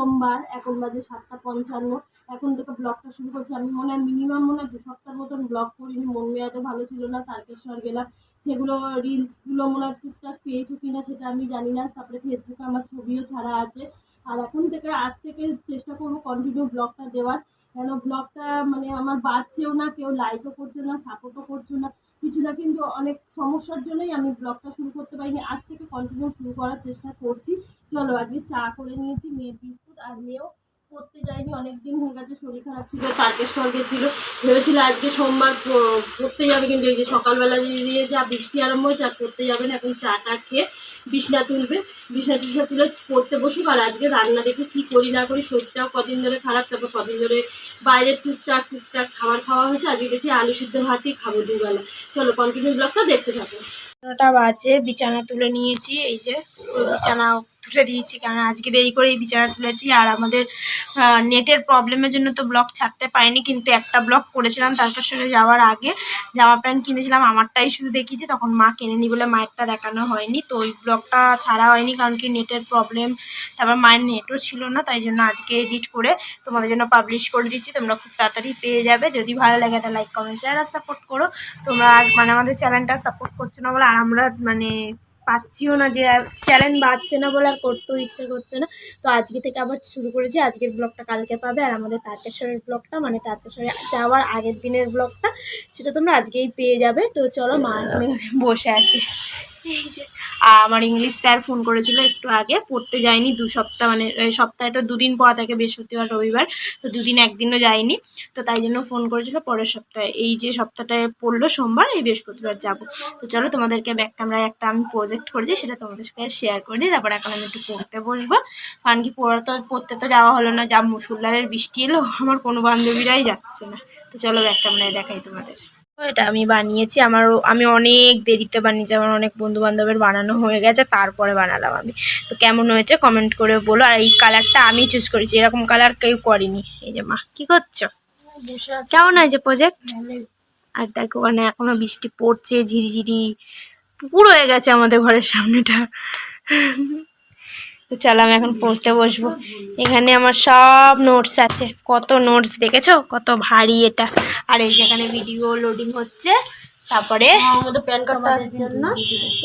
সোমবার এখন বাজে সাতটা পঞ্চান্ন। এখন থেকে ব্লগটা শুরু করছি। আমি মনে হয় মিনিমাম মনে হয় দু সপ্তাহ মতন ব্লগ করিনি। মন মেয়াদে ভালো ছিল না, তারকেশ্বর গেলাম। সেগুলো রিলসগুলো মনে হয় টুকটাক পেয়েছ কিনা সেটা আমি জানি না। তারপরে ফেসবুকে আমার ছবিও ছাড়া আছে। আর এখন থেকে আজ থেকে চেষ্টা করব কন্টিনিউ ব্লগটা দেওয়ার। কেন ব্লগটা মানে আমার বাড়ছেও না, কেউ লাইকও করছে না সাপোর্টও করছে না। কিছু না কিন্তু অনেক সমস্যার জন্যই আমি ব্লগটা শুরু করতে পারিনি। আজ থেকে কন্টিনিউ শুরু করার চেষ্টা করছি। চলো আজকে চা করে নিয়েছি, মেয়ের বিস্কুট আর মেয়েও করতে যায়নি, অনেকদিন হয়ে গেছে, শরীর খারাপ ছিল তারকেশ্বর ছিল। ভেবেছিল আজকে সোমবার করতে পড়তে যাবে, কিন্তু এই যে সকালবেলা দিয়ে যা বৃষ্টি আরম্ভ হয়েছে আর পড়তে যাবে না, এখন চা টা খেয়ে বিছনা তুলবে, বিছনা টিছনা তুলে পড়তে বসুক আর আজকে রান্না দেখে কি করি না করি, শরীরটাও কদিন ধরে খারাপ, তারপর কদিন ধরে বাইরের টুকটাক টুকটাক খাবার খাওয়া হয়েছে, আজকে দেখি আলু সিদ্ধ ভাতই খাব দুবেলা। চলো কন্টিনিউ ব্লগটা দেখতে থাকো। বাজে, বিছানা তুলে নিয়েছি, এই যে বিছানা তুলে দিয়েছি কারণ আজকে দেরি করে এই বিছানা তুলেছি আর আমাদের নেটের প্রবলেমের জন্য তো ব্লগ ছাড়তে পারিনি, কিন্তু একটা ব্লগ করেছিলাম তারকেশ্বরে যাওয়ার আগে, জামা প্যান্ট কিনেছিলাম, আমারটাই শুধু দেখিয়েছি তখন মা কিনেনি বলে মায়েরটা দেখানো হয়নি, তো ওই ব্লগটা ছাড়া হয়নি কারণ কি নেটের প্রবলেম তারপর মায়ের নেটও ছিল না, তাই জন্য আজকে এডিট করে তোমাদের জন্য পাবলিশ করে দিচ্ছি, তোমরা খুব তাড়াতাড়ি পেয়ে যাবে, যদি ভালো লাগে একটা লাইক কমেন্ট শেয়ার আর সাপোর্ট করো, তোমরা মানে আমাদের চ্যানেলটা সাপোর্ট করছ না বলে আর আমরা মানে পাচ্ছিও না যে চ্যালেঞ্জ বাড়ছে না বলে আর করতেও ইচ্ছে করছে না। তো আজকে থেকে আবার শুরু করেছি। আজকের ব্লগটা কালকে পাবে। আর আমাদের তারকেশ্বরের ব্লগটা মানে তারকেশ্বরে যাওয়ার আগের দিনের ব্লগটা সেটা তোমরা আজকেই পেয়ে যাবে। তো চলো মা বসে আছে। আর আমার ইংলিশ স্যার ফোন করেছিল একটু আগে, পড়তে যায়নি দু সপ্তাহ মানে সপ্তাহে তো দুদিন পড়া থাকে বৃহস্পতিবার রবিবার, তো দুদিন একদিনও যায়নি, তো তাই জন্য ফোন করেছিল, পরের সপ্তাহে, এই যে সপ্তাহটায় পড়ল সোমবার, এই বৃহস্পতিবার যাব। তো চলো তোমাদেরকে ব্যাক ক্যামেরায় একটা আমি প্রজেক্ট করেছি, সেটা তোমাদের সাথে শেয়ার করে দিই, তারপর এখন আমি একটু পড়তে বসবো। কারণ কি, পড়া তো, পড়তে তো যাওয়া হলো না, যা মুসুল্লারের বৃষ্টি এলো, আমার কোনো বান্ধবীরাই যাচ্ছে না। তো চলো ব্যাক ক্যামেরায় দেখাই তোমাদের। এটা আমি বানিয়েছি। আমার আমি অনেক দেরিতে বানিয়েছি আমার অনেক বন্ধু বান্ধবের বানানো হয়ে গেছে তারপরে বানালাম আমি। তো কেমন হয়েছে কমেন্ট করে বলো। আর এই কালারটা আমি চুজ করেছি এরকম কালার কেউ করেনি। এই যে মা কি করছ? কেমন হয়েছে প্রজেক্ট আর দেখো ওখানে এখনও বৃষ্টি পড়ছে ঝিরিঝিরি পুকুর হয়ে গেছে আমাদের ঘরের সামনেটা। তো চলো আমি এখন পড়তে বসবো। এখানে আমার সব নোটস আছে। কত নোটস দেখেছ? কত ভারী এটা। আর এই যেখানে ভিডিও লোডিং হচ্ছে। তারপরে প্যান তোমাদের জন্য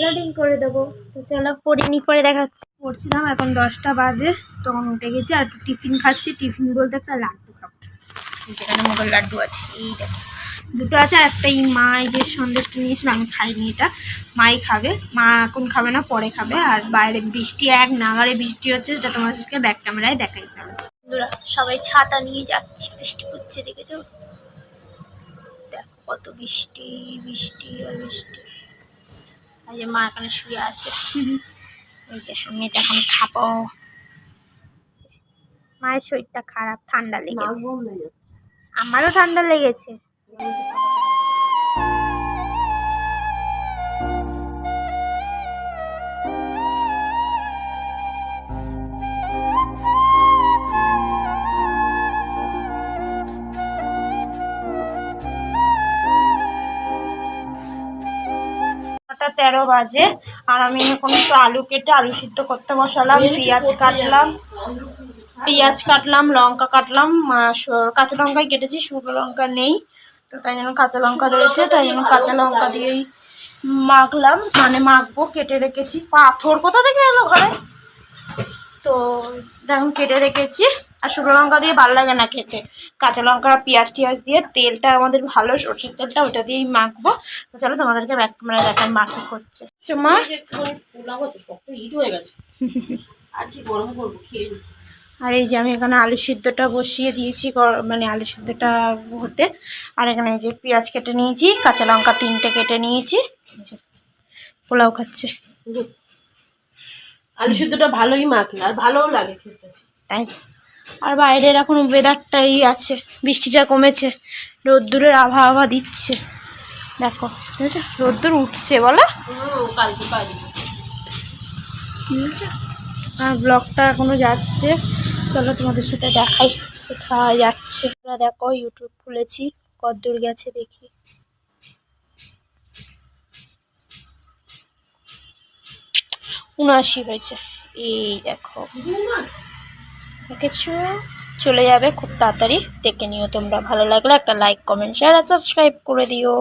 লোডিং করে দেবো। তো চলো পড়িনি পরে দেখা পড়ছিলাম এখন দশটা বাজে। তখন উঠে গেছি আর টিফিন খাচ্ছি। টিফিন বলতে একটা লাড্ডু খাব। যেখানে মোগল লাড্ডু আছে। এই দেখো। দুটো আছে আর একটা এই মা এই যে সন্দেশটা নিয়েছিল আমি খাইনি এটা। মাই খাবে মা এখন খাবে না পরে খাবে। আর বাইরে বৃষ্টি এক নাগারে বৃষ্টি হচ্ছে সেটা তোমাদেরকে ব্যাক ক্যামেরায় দেখাই যাবে। বন্ধুরা সবাই ছাতা নিয়ে যাচ্ছে বৃষ্টি পড়ছে দেখেছ? দেখো কত বৃষ্টি বৃষ্টি আর বৃষ্টি। এই যে মা এখানে শুয়ে আছে। এই যে আমি এটা এখন খাব। মায়ের শরীরটা খারাপ ঠান্ডা লেগেছে। আমারও ঠান্ডা লেগেছে। তেরো বাজে, আর আমি এখন একটু আলু কেটে আলু সিদ্ধ করতে বসালাম, পেঁয়াজ কাটলাম পেঁয়াজ কাটলাম, লঙ্কা কাটলাম কাঁচা লঙ্কাই কেটেছি, শুকনো লঙ্কা নেই। তো তাই জন্য কাঁচা লঙ্কা রয়েছে তাই জন্য কাঁচা লঙ্কা দিয়েই মাখলাম। মানে মাখবো কেটে রেখেছি। পাথর কোথা থেকে এলো ঘরে? তো এখন কেটে রেখেছি। আর শুকনো লঙ্কা দিয়ে ভালো লাগে না খেতে। কাঁচা লঙ্কা আর পেঁয়াজ টিয়াজ দিয়ে তেলটা আমাদের ভালো সরষের তেলটা ওটা দিয়েই মাখবো। তো চলো তোমাদেরকে ব্যাক ক্যামেরা দেখান মাখি করছে। পোলাও শক্ত ইট হয়ে গেছে। আর কি গরম করব খেয়ে। আর এই যে আমি এখানে আলু সিদ্ধটা বসিয়ে দিয়েছি মানে আলু সিদ্ধটা হতে। আর এখানে এই যে পেঁয়াজ কেটে নিয়েছি কাঁচা লঙ্কা তিনটে কেটে নিয়েছি। পোলাও খাচ্ছে। আলু সিদ্ধটা ভালোই মাখে আর ভালোও লাগে খেতে। তাই। আর বাইরের এখন ওয়েদারটাই আছে বৃষ্টিটা কমেছে রোদ্দুরের আভা আভা দিচ্ছে। দেখো বুঝেছ? রোদ্দুর উঠছে বলো। কালকে আর ব্লগটা এখনও যাচ্ছে। চলো তোমাদের সাথে দেখাই কোথায় যাচ্ছে। তোমরা দেখো ইউটিউব খুলেছি কতদূর গেছে দেখি। উনআশি হয়েছে। এই দেখো। কিছু চলে যাবে, খুব তাড়াতাড়ি দেখে নিও তোমরা। ভালো লাগলে একটা লাইক কমেন্ট শেয়ার আর সাবস্ক্রাইব করে দিও।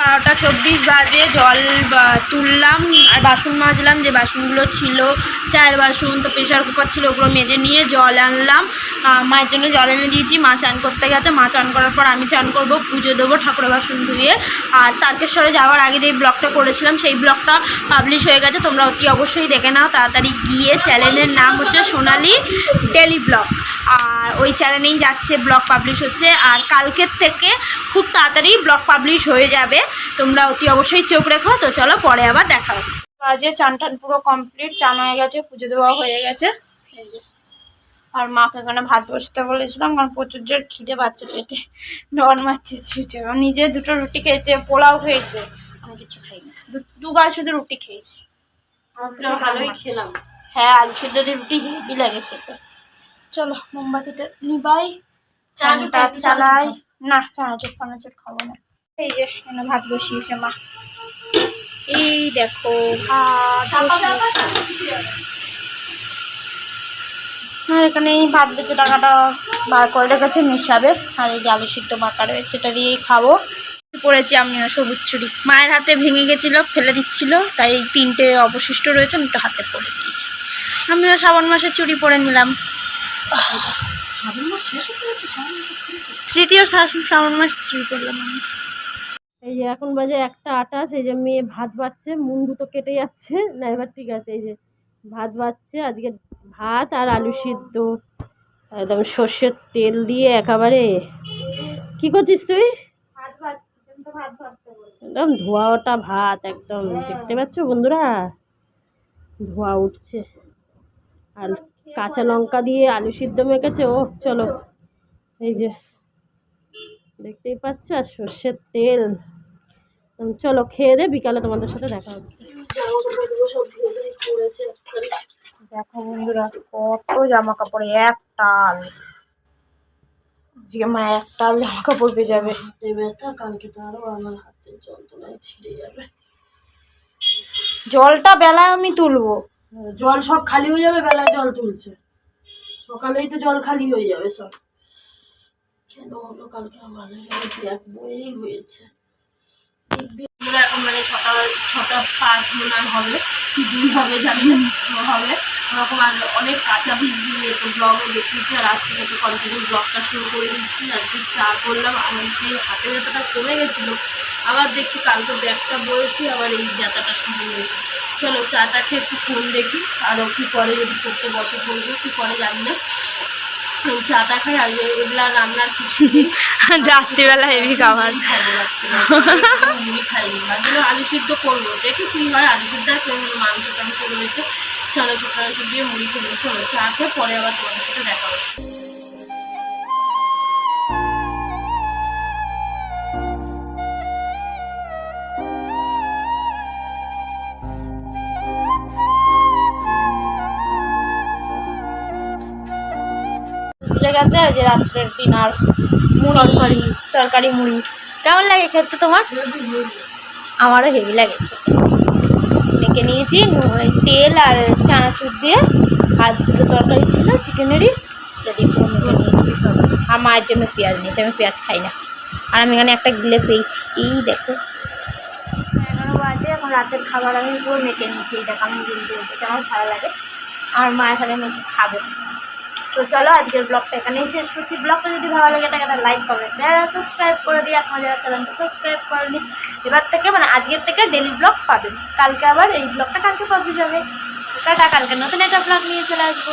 বারোটা চব্বিশ বাজে, জল তুললাম আর বাসন মাজলাম, যে বাসনগুলো ছিল, চায়ের বাসন, তো প্রেশার কুকার ছিল, ওগুলো মেজে নিয়ে জল আনলাম। মায়ের জন্য জল এনে দিয়েছি, মা চান করতে গেছে, মা চান করার পর আমি চান করব, পুজো দেবো ঠাকুরের বাসন ধুয়ে। আর তারকেশ্বরে যাওয়ার আগে যে ব্লগটা করেছিলাম, সেই ব্লগটা পাবলিশ হয়ে গেছে, তোমরা অতি অবশ্যই দেখে নাও, তাড়াতাড়ি গিয়ে চ্যানেলের নাম হচ্ছে সোনালি ডেলি ব্লগ আর ওই চ্যানেলেই যাচ্ছে ব্লগ পাবলিশ হচ্ছে। আর কালকের থেকে খুব তাড়াতাড়ি ব্লগ পাবলিশ হয়ে যাবে। তোমরা অতি অবশ্যই চোখ রেখো। তো চলো পরে আবার দেখা হচ্ছে। বাজে চান টান পুরো কমপ্লিট চান হয়ে গেছে পুজো দেওয়া হয়ে গেছে। এই যে। আর মাকে এখানে ভাত বসতে বলেছিলাম কারণ প্রচুর জোর খিদে পাচ্ছে পেটে। ডন মারছে ছুঁচে নিজে দুটো রুটি খেয়েছে পোলাও খেয়েছে। আমি কিছু খাইনি। দু- দুবার শুধু রুটি খেয়েছি। ভালোই খেলাম। হ্যাঁ আলু দিয়ে রুটি হেভি লাগে খেতে। চলো মোমবাতিটা নিবাই খাবি? চালাই। না চানাচুর ফানাচুর খাব না। এই যে এখানে ভাত বসিয়েছে মা। এই দেখো আর এখানে এই ভাত বেঁচে টাকাটা বার করে রেখেছে মিশাবে আর এই যে আলু সিদ্ধ মাখা রয়েছে এটা দিয়েই খাব। পড়েছি আমিও সবুজ চুড়ি মায়ের হাতে ভেঙে গেছিল ফেলে দিচ্ছিল। তাই এই তিনটে অবশিষ্ট রয়েছে আমি একটু হাতে পরে দিয়েছি। আমিও শ্রাবণ মাসে চুরি পরে নিলাম। যাচ্ছে শ্রাবণ মাস শুরু। তৃতীয় মাসে আমি। এই যে এখন বাজে একটা আটাশ এই যে মেয়ে ভাত বাড়ছে মুন্ডু তো কেটে যাচ্ছে। না এবার ঠিক আছে এই যে ভাত বাড়ছে আজকে ভাত আর আলু সিদ্ধ। একদম সর্ষের তেল দিয়ে একেবারে কি করছিস তুই? একদম ধোয়া ওটা ভাত একদম। দেখতে পাচ্ছ বন্ধুরা? ধোয়া উঠছে। আর কাঁচা লঙ্কা দিয়ে আলু সিদ্ধ মেখেছে ও চলো। এই যে, দেখতেই পাচ্ছ, আর সর্ষের তেল। চলো, খেয়ে দে, বিকালে তোমাদের সাথে দেখা হচ্ছে। দেখো বন্ধুরা, কত জামা কাপড় একটাল যে মা একটাল জামা কাপড় পেয়ে যাবে কালকে তো আমার যন্ত্রণায় ছিঁড়ে যাবে। জলটা বেলায় আমি তুলবো। জল সব খালি হয়ে যাবে বেলায় জল তুলছে। সকালেই তো জল খালি হয়ে যাবে সব। কেন হলো কালকে আমার ব্যাগ বয়েই হয়েছে। এখন মানে ছটা ছটা পাঁচ মনে হবে, কি দুই হবে জানি হবে। ওরকম আর অনেক কাঁচা ভিজিয়ে তো ব্লগে দেখিয়েছি, আর আজ থেকে কন্টিনিউ ব্লগটা শুরু করে দিচ্ছি আর একটু চা করলাম আমার সেই হাতে ব্যথাটা কমে গেছিল। আবার দেখছি কালকে ব্যাগটা বয়েছি আবার এই ব্যথাটা শুরু হয়েছে। চলো চাটা খেয়ে একটু ফোন দেখি আরও কী করে যদি করতে বসে বসবো কী করে জানি না। চাটা খাই আর এগুলা রান্নার কিছু রাত্রিবেলা হেভি খাবার। খাব মুড়ি খাইনি তার জন্য আলু সিদ্ধ করব। দেখি কী হয় আলু সিদ্ধ আর কোনো মাংস টাংস রয়েছে চানাচুর টানাচুর দিয়ে মুড়ি খেলো চলো চা খেয়ে পরে আবার তোমাদের সাথে দেখা হচ্ছে। গেছে যে রাত্রের ডিনার মুড়ি তরকারি। তরকারি মুড়ি। কেমন লাগে খেতে তোমার? আমারও হেভি লাগে মেখে নিয়েছি তেল আর চানাচুর দিয়ে। আর দুটো তরকারি ছিল চিকেনেরই। সেটা দিয়ে পুরো মেখে নিয়েছি। আর মায়ের জন্য পেঁয়াজ নিয়েছি আমি পেঁয়াজ খাই না। আর আমি এখানে একটা গিলে পেয়েছি এই দেখো। এগারো বাজে এখন রাতের খাবার আমি পুরো মেখে নিয়েছি। এই দেখো আমি গিলতে আমার ভালো লাগে। আর মা এখানে মেখে খাবে। তো চলো আজকের ব্লগটা এখানেই শেষ করছি। ব্লগটা যদি ভালো লাগে তাকে তাহলে লাইক করবে আর সাবস্ক্রাইব করে দিই আপনার যারা চ্যানেলটা সাবস্ক্রাইব করেনি। এবার থেকে মানে আজকের থেকে ডেলি ব্লগ পাবেন। কালকে আবার এই ব্লগটা কালকে পাবলিশ হবে। টাটা, কালকে নতুন একটা ব্লগ নিয়ে চলে আসব।